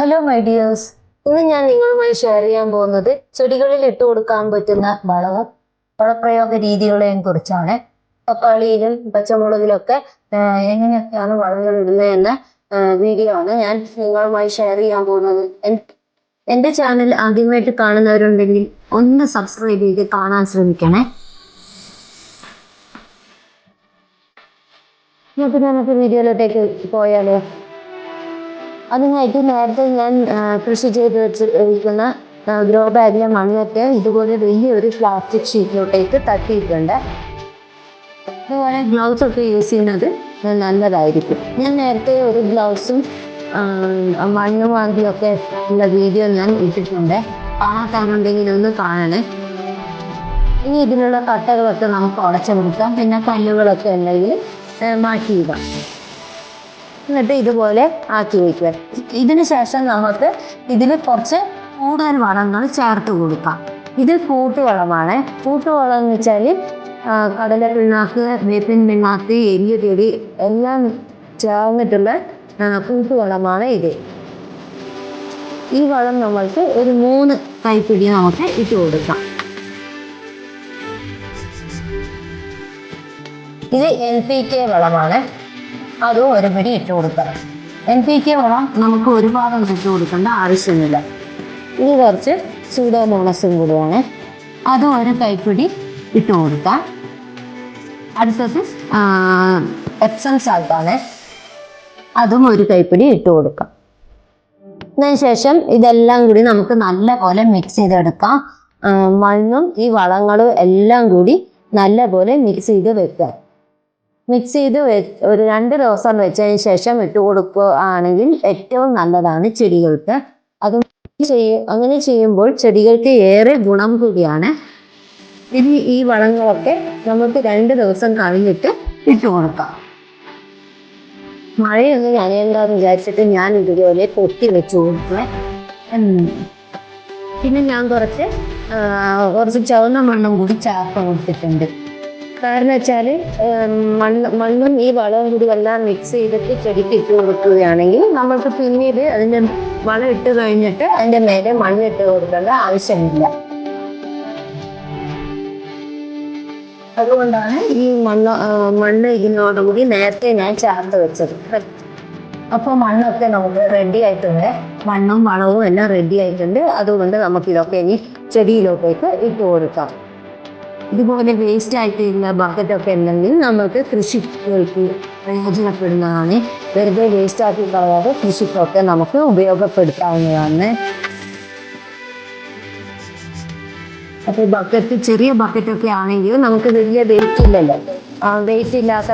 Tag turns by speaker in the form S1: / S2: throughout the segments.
S1: Hello my dears ഇന്ന് ഞാൻ നിങ്ങളുമായി ഷെയർ ചെയ്യാൻ പോകുന്നത് ചെടികളിൽ ഇട്ട് കൊടുക്കാൻ പറ്റുന്ന വളവും വളപ്രയോഗ രീതികളെയും കുറിച്ചാണ്. തക്കാളിയിലും പച്ചമുളകിലൊക്കെ എങ്ങനെയൊക്കെയാണ് വളങ്ങൾ ഇടുന്നതെന്ന വീഡിയോ ആണ് ഞാൻ നിങ്ങളുമായി ഷെയർ ചെയ്യാൻ പോകുന്നത്. എൻ- എന്റെ ചാനൽ ആദ്യമായിട്ട് കാണുന്നവരുണ്ടെങ്കിൽ ഒന്ന് സബ്സ്ക്രൈബ് ചെയ്ത് കാണാൻ ശ്രമിക്കണേ. ഞാൻ നമുക്ക് വീഡിയോയിലോട്ടേക്ക് പോയാലോ? അതിനായിട്ട് നേരത്തെ ഞാൻ കൃഷി ചെയ്ത് വെച്ചിരിക്കുന്ന ഗ്രോ ബാഗിലെ മണ്ണൊക്കെ ഇതുപോലെ വലിയൊരു പ്ലാസ്റ്റിക് ഷീറ്റിലോട്ടേക്ക് തട്ടിയിട്ടുണ്ട്. അതുപോലെ ഗ്ലൗസ് ഒക്കെ യൂസ് ചെയ്യുന്നത് നല്ലതായിരിക്കും. ഞാൻ നേരത്തെ ഒരു ഗ്ലൗസും മണ്ണ് വാങ്ങിയൊക്കെ ഉള്ള വീഡിയോ ഞാൻ ഇട്ടിട്ടുണ്ട്. കാണാത്തവരുണ്ടെങ്കിൽ ഒന്ന് കാണണേ. ഇനി ഇതിനുള്ള കട്ടകളൊക്കെ നമുക്ക് ഉടച്ചു കൊടുക്കാം പിന്നെ കല്ലുകളൊക്കെ ഉണ്ടെങ്കിൽ മാറ്റിയിടാം എന്നിട്ട് ഇതുപോലെ ആക്കി വയ്ക്കുക ഇതിന് ശേഷം നമുക്ക് ഇതിൽ കുറച്ച് കൂടുതൽ വളങ്ങൾ ചേർത്ത് കൊടുക്കാം. ഇത് കൂട്ടുവളമാണ്. കൂട്ടുവളം എന്ന് വെച്ചാൽ കടല പിണ്ണാക്ക് വേപ്പിൻ പിണ്ണാക്ക് എരിയ ചെടി എല്ലാം ചേർന്നിട്ടുള്ള കൂട്ടുവളമാണ് ഇത്. ഈ വളം നമ്മൾക്ക് ഒരു മൂന്ന് കൈപ്പിടി നമുക്ക് ഇട്ട് കൊടുക്കാം. ഇത് എൽ പി കെ വളമാണ്. അതും ഒരു പിടി ഇട്ട് കൊടുക്കണം. എൻ പി കെ വളം നമുക്ക് ഒരു ഭാഗം ഇട്ട് കൊടുക്കേണ്ട ആവശ്യമില്ല. ഇത് കുറച്ച് സൂഡോമോണസും കൂടിയാണ് അതും ഒരു കൈപ്പിടി ഇട്ട് കൊടുക്കാം. അടുത്തത് എപ്സം സാൽട്ടാണ് അതും ഒരു കൈപ്പിടി ഇട്ട് കൊടുക്കാം. അതിനുശേഷം ഇതെല്ലാം കൂടി നമുക്ക് നല്ല പോലെ മിക്സ് ചെയ്തെടുക്കാം മണ്ണും ഈ വളങ്ങളും എല്ലാം കൂടി നല്ല പോലെ മിക്സ് ചെയ്ത് വെക്കുക. മിക്സ് ചെയ്ത് ഒരു രണ്ട് ദിവസം വെച്ചതിന് ശേഷം ഇട്ട് കൊടുക്കുകയാണെങ്കിൽ ഏറ്റവും നല്ലതാണ് ചെടികൾക്ക്. അത് ചെയ്യ അങ്ങനെ ചെയ്യുമ്പോൾ ചെടികൾക്ക് ഏറെ ഗുണം കൂടിയാണ്. ഇനി ഈ വളങ്ങളൊക്കെ നമുക്ക് രണ്ട് ദിവസം കഴിഞ്ഞിട്ട് ഇട്ട് കൊടുക്കാം. മഴയൊന്നും നനയണ്ടെന്ന് വിചാരിച്ചിട്ട് ഞാൻ ഇതുപോലെ പൊട്ടി വെച്ച് കൊടുക്കുക പിന്നെ ഞാൻ കുറച്ച് കുറച്ച് ചുവന്ന മണ്ണും കൂടി ചേർത്ത് കൊടുത്തിട്ടുണ്ട്. കാരണം വെച്ചാൽ മണ്ണ് മണ്ണും ഈ വളവും കൂടി എല്ലാം മിക്സ് ചെയ്തിട്ട് ചെടിക്ക് ഇട്ട് കൊടുക്കുകയാണെങ്കിൽ നമ്മൾക്ക് പിന്നീട് അതിന്റെ വളം ഇട്ട് കഴിഞ്ഞിട്ട് അതിന്റെ മേലെ മണ്ണ് ഇട്ട് കൊടുക്കേണ്ട ആവശ്യമില്ല. അതുകൊണ്ടാണ് ഈ മണ്ണ് മണ്ണ് ഇതിനോടുകൂടി നേരത്തെ ഞാൻ ചേർത്ത് വെച്ചത്. അപ്പോൾ മണ്ണൊക്കെ നമുക്ക് റെഡി ആയിട്ടുണ്ട്. മണ്ണും വളവും എല്ലാം റെഡി ആയിട്ടുണ്ട്. അതുകൊണ്ട് നമുക്ക് ഇതൊക്കെ ഇനി ചെടിയിലോട്ടേക്ക് ഇട്ട് കൊടുക്കാം. ഇതുപോലെ വേസ്റ്റ് ആയിട്ടുള്ള ബക്കറ്റൊക്കെ ഉണ്ടെങ്കിൽ നമുക്ക് കൃഷികൾക്ക് പ്രയോജനപ്പെടുന്നതാണ്. വെറുതെ വേസ്റ്റ് ആക്കി കളയാതെ കൃഷിക്കൊക്കെ നമുക്ക് ഉപയോഗപ്പെടുത്താവുന്നതാണ്. അപ്പോൾ ബക്കറ്റ് ചെറിയ ബക്കറ്റൊക്കെ ആണെങ്കിൽ നമുക്ക് വലിയ വെയിറ്റ് ഇല്ലല്ലോ. വെയിറ്റ് ഇല്ലാത്ത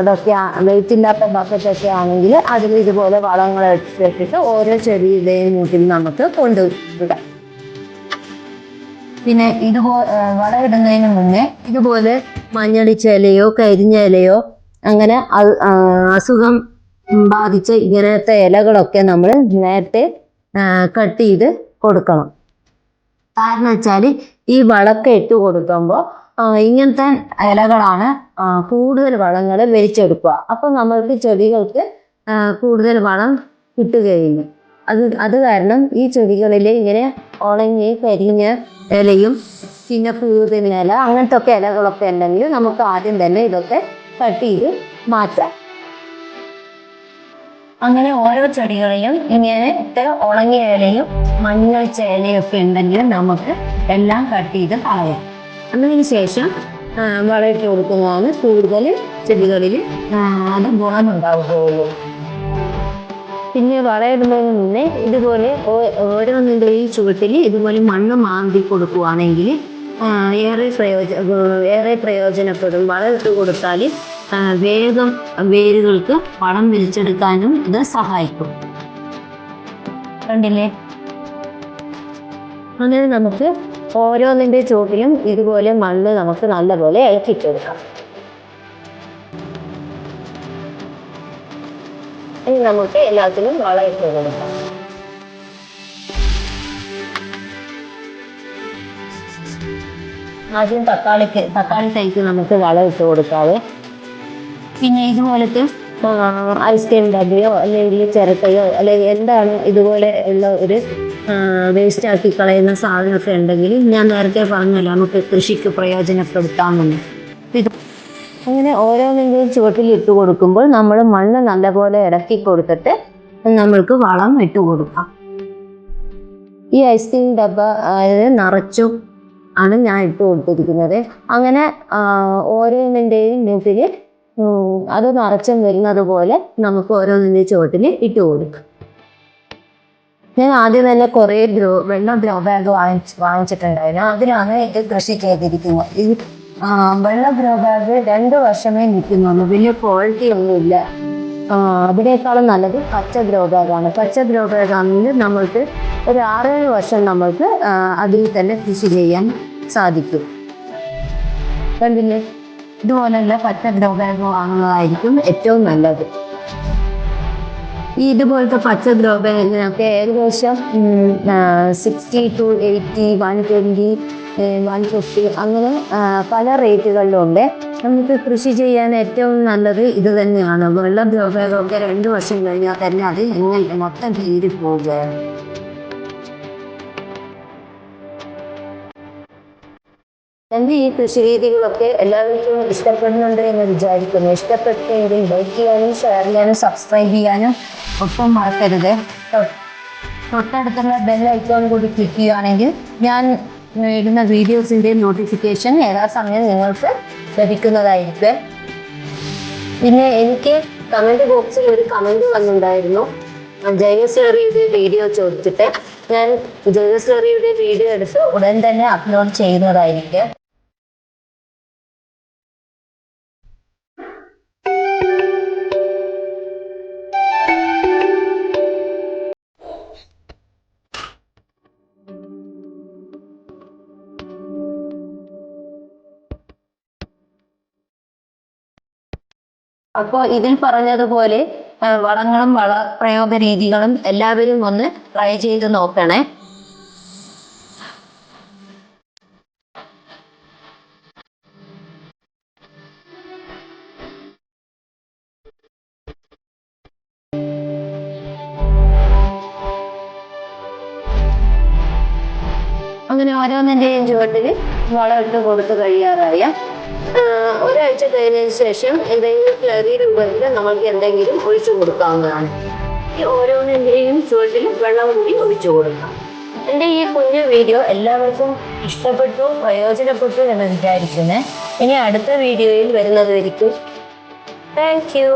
S1: ഇതൊക്കെ വെയിറ്റ് ഇല്ലാത്ത ബക്കറ്റൊക്കെ ആണെങ്കിൽ അതിൽ ഇതുപോലെ വളങ്ങൾ എടുത്തിട്ട് ഓരോ ചെറിയ ഇതേ മൂട്ടിൽ നമുക്ക് കൊണ്ടുവിടാം. പിന്നെ ഇതുപോലെ വളമിടുന്നതിന് മുന്നേ ഇതുപോലെ മഞ്ഞളിച്ച ഇലയോ കരിഞ്ഞ ഇലയോ അങ്ങനെ അസുഖം ബാധിച്ച ഇങ്ങനത്തെ ഇലകളൊക്കെ നമ്മൾ നേരത്തെ കട്ട് ചെയ്ത് കൊടുക്കണം. കാരണം വെച്ചാൽ ഈ വളക്കെ ഇട്ട് കൊടുക്കുമ്പോൾ ഇങ്ങനത്തെ ഇലകളാണ് കൂടുതൽ വളങ്ങൾ വലിച്ചെടുക്കുക. അപ്പം നമ്മൾക്ക് ചെടികൾക്ക് കൂടുതൽ വളം കിട്ടുകയില്ല. അത് അത് കാരണം ഈ ചെടികളിൽ ഇങ്ങനെ ഉണങ്ങി കരിഞ്ഞ ഇലയും പിന്നെ പൂതിന ഇല അങ്ങനത്തെ ഒക്കെ ഇലകളൊക്കെ ഉണ്ടെങ്കിൽ നമുക്ക് ആദ്യം തന്നെ ഇതൊക്കെ കട്ട് ചെയ്ത് മാറ്റാം. അങ്ങനെ ഓരോ ചെടികളെയും ഇങ്ങനത്തെ ഉണങ്ങിയ ഇലയും മഞ്ഞളിച്ച ഇലയും ഒക്കെ ഉണ്ടെങ്കിൽ നമുക്ക് എല്ലാം കട്ട് ചെയ്ത് കളയാം. അതിന് ശേഷം വളയിട്ട് കൊടുക്കുന്നതാണ് കൂടുതൽ ചെടികളിൽ അത് ഗുണമുണ്ടാവുകയുള്ളൂ. പിന്നെ വളയിടുന്നതിന് മുന്നേ ഇതുപോലെ ഓരോന്നിന്റെയും ചുവട്ടിൽ ഇതുപോലെ മണ്ണ് മാന്തി കൊടുക്കുകയാണെങ്കിൽ ഏറെ പ്രയോജ ഏറെ പ്രയോജനപ്പെടും. വളം ഇട്ട് കൊടുത്താൽ വേഗം വേരുകൾക്ക് വളം വലിച്ചെടുക്കാനും ഇത് സഹായിക്കും. കണ്ടില്ലേ? അങ്ങനെ നമുക്ക് ഓരോന്നിന്റെ ചുവട്ടിലും ഇതുപോലെ മണ്ണ് നമുക്ക് നല്ലപോലെ ഇളക്കിയിട്ടെടുക്കാം ഇനി നമുക്ക് എല്ലാത്തിനും വളം ഇട്ട് കൊടുക്കാം ആദ്യം തക്കാളിക്ക് തക്കാളി തൈക്ക് നമുക്ക് വളം ഇട്ട് കൊടുക്കാതെ പിന്നെ ഇതുപോലത്തെ ഐസ്ക്രീം ഡബ്ബയോ അല്ലെങ്കിൽ ചിരട്ടയോ അല്ലെങ്കിൽ എന്താണ് ഇതുപോലെ ഉള്ള ഒരു വേസ്റ്റ് ആക്കി കളയുന്ന സാധനമൊക്കെ ഉണ്ടെങ്കിൽ ഞാൻ നേരത്തെ പറഞ്ഞല്ലോ നമുക്ക് കൃഷിക്ക് പ്രയോജനപ്പെടുത്താമെന്ന്. ഇത് അങ്ങനെ ഓരോന്നിന്റെയും ചുവട്ടിൽ ഇട്ട് കൊടുക്കുമ്പോൾ നമ്മൾ മണ്ണ് നല്ലപോലെ ഇളക്കി കൊടുത്തിട്ട് നമ്മൾക്ക് വളം ഇട്ട് കൊടുക്കാം. ഈ ഐസ്ക്രീം ഡബ്ബ അതായത് നിറച്ചും ആണ് ഞാൻ ഇട്ട് കൊടുത്തിരിക്കുന്നത്. അങ്ങനെ ഓരോന്നിന്റെയും മുമ്പിൽ അത് നിറച്ചും വരുന്നത് പോലെ നമുക്ക് ഓരോന്നിന്റെയും ചുവട്ടിൽ ഇട്ട് കൊടുക്കാം. ഞാൻ ആദ്യം തന്നെ കുറേ ഗ്രോ വെള്ളം ഗ്രോ ബാഗ് വാങ്ങിച്ച് വാങ്ങിച്ചിട്ടുണ്ടായിരുന്നു. അതിലാണ് ഇത് കൃഷി ചെയ്തിരിക്കുന്നത്. വെള്ള ഗ്രോ ബാഗ് രണ്ട് വർഷമേ നിൽക്കുന്നുള്ളൂ. വലിയ ക്വാളിറ്റി ഒന്നുമില്ല. അതിനേക്കാളും നല്ലത് പച്ച ഗ്രോ ആണ് പച്ച ഗ്രോ ബാഗ് ആണെങ്കിൽ നമ്മൾക്ക് ഒരു ആറേഴ് വർഷം നമ്മൾക്ക് അതിൽ തന്നെ കൃഷി ചെയ്യാൻ സാധിക്കും. കണ്ടില്ലേ ഇതുപോലുള്ള പച്ച ബാഗ് വാങ്ങുന്നതായിരിക്കും ഏറ്റവും നല്ലത്. ഈ ഇതുപോലത്തെ പച്ച ബാഗിനൊക്കെ ഏകദേശം sixty two eighty one twenty one fifty അങ്ങനെ പല റേറ്റുകളിലുണ്ട്. നമുക്ക് കൃഷി ചെയ്യാൻ ഏറ്റവും നല്ലത് ഇത് തന്നെയാണ്. വെള്ളം ബാഗൊക്കെ രണ്ട് വർഷം കഴിഞ്ഞാൽ തന്നെ അത് എങ്ങനെ മൊത്തം കീറി പോവുകയാണ് എന്റെ ഈ കൃഷി രീതികളൊക്കെ എല്ലാവർക്കും ഇഷ്ടപ്പെടുന്നുണ്ട് എന്ന് വിചാരിക്കുന്നു. ഇഷ്ടപ്പെട്ടെങ്കിൽ ലൈക്ക് ചെയ്യാനും ഷെയർ ചെയ്യാനും സബ്സ്ക്രൈബ് ചെയ്യാനും ഒപ്പം മറക്കരുത്. തൊട്ടടുത്തുള്ള ബെൽ ഐക്കോൺ കൂടി ക്ലിക്ക് ചെയ്യുകയാണെങ്കിൽ ഞാൻ ഇടുന്ന വീഡിയോസിന്റെ നോട്ടിഫിക്കേഷൻ യഥാസമയം നിങ്ങൾക്ക് ലഭിക്കുന്നതായിരിക്കും. പിന്നെ എനിക്ക് കമന്റ് ബോക്സിൽ ഒരു കമന്റ് വന്നിട്ടുണ്ടായിരുന്നു. ജയശ്രീയുടെ വീഡിയോ ചോദിച്ചിട്ട്. ഞാൻ ജയശ്രീയുടെ വീഡിയോ എടുത്ത് ഉടൻ തന്നെ അപ്ലോഡ് ചെയ്യുന്നതായിരിക്കും. അപ്പോൾ ഇതിൽ പറഞ്ഞതുപോലെ വളങ്ങളും വള പ്രയോഗ രീതികളും എല്ലാവരും ഒന്ന് ട്രൈ ചെയ്ത് നോക്കണേ. അങ്ങനെ ഓരോന്നിന്റെയും ചുവട്ടിൽ വളം ഇട്ട് കൊടുത്ത് കഴിയാറായ. ഒരാഴ്ച കഴിഞ്ഞതിന് ശേഷം എന്തെങ്കിലും ചെറിയ രൂപത്തിൽ നമ്മൾക്ക് എന്തെങ്കിലും ഒഴിച്ചു കൊടുക്കാവുന്നതാണ്. ഈ ഓരോന്നിന്റെയും ചുവട്ടിൽ വെള്ളം കൂടി ഒഴിച്ചു കൊടുക്കാം. എന്റെ ഈ കുഞ്ഞു വീഡിയോ എല്ലാവർക്കും ഇഷ്ടപ്പെട്ടു പ്രയോജനപ്പെട്ടു എന്ന് വിചാരിക്കുന്നത് ഇനി അടുത്ത വീഡിയോയിൽ വരുന്നത് വരിക്കും താങ്ക് യു.